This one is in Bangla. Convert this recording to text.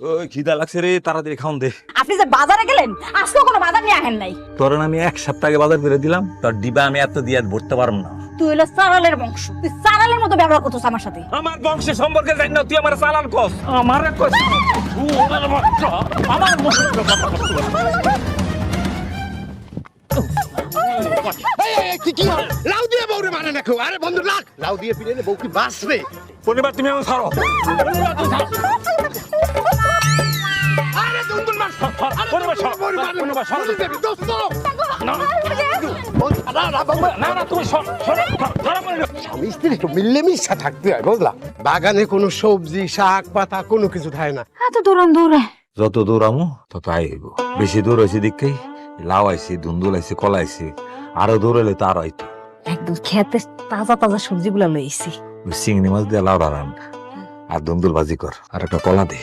ওই খিদা লাগছে রে তাড়াতাড়ি খাওন দে। আপনি যে বাজারে গেলেন আজকেও কোনো বাজার নিয়ে আহেন নাই? তোর আমি এক সপ্তাহ আগে বাজার করে দিলাম তোর ডিবা আমি এত দিয়ে ভরতে পারব না। তুই হলো সারালের বংশ। তুই সারালের মতো ব্যবহার করছিস আমার সাথে। আমার বংশের সম্পর্কে জানি না তুই আমার কস। আমার কস। আমার এই, এই, এই, কি কি হয়? লাউ দিয়ে বউরে মানে আরে বন্ধু লাগ লাউ দিয়ে পিলে বউ কি বাঁচবে? পরিবার তুমি আমার ছাড়ো। স্বামী স্ত্রী মিলেমিশা থাকতে হয় বুঝলা? বাগানে কোনো সবজি শাক পাতা কোনো কিছু থাকে না। এত দূরান দূরে। যত দূর আমু তত আইব বেশি দূর হয়েছে দিকেই লাউ আইছে ধুন্দুল আইছে কলা আইছে আরও দূর হলে তো আরও আইতো। একদম খেতে তাজা তাজা সবজিগুলো লইছি। ওই চিংড়ি মাছ দিয়ে লাউ রান আর ধুন্দুল ভাজি কর আর একটা কলা দে।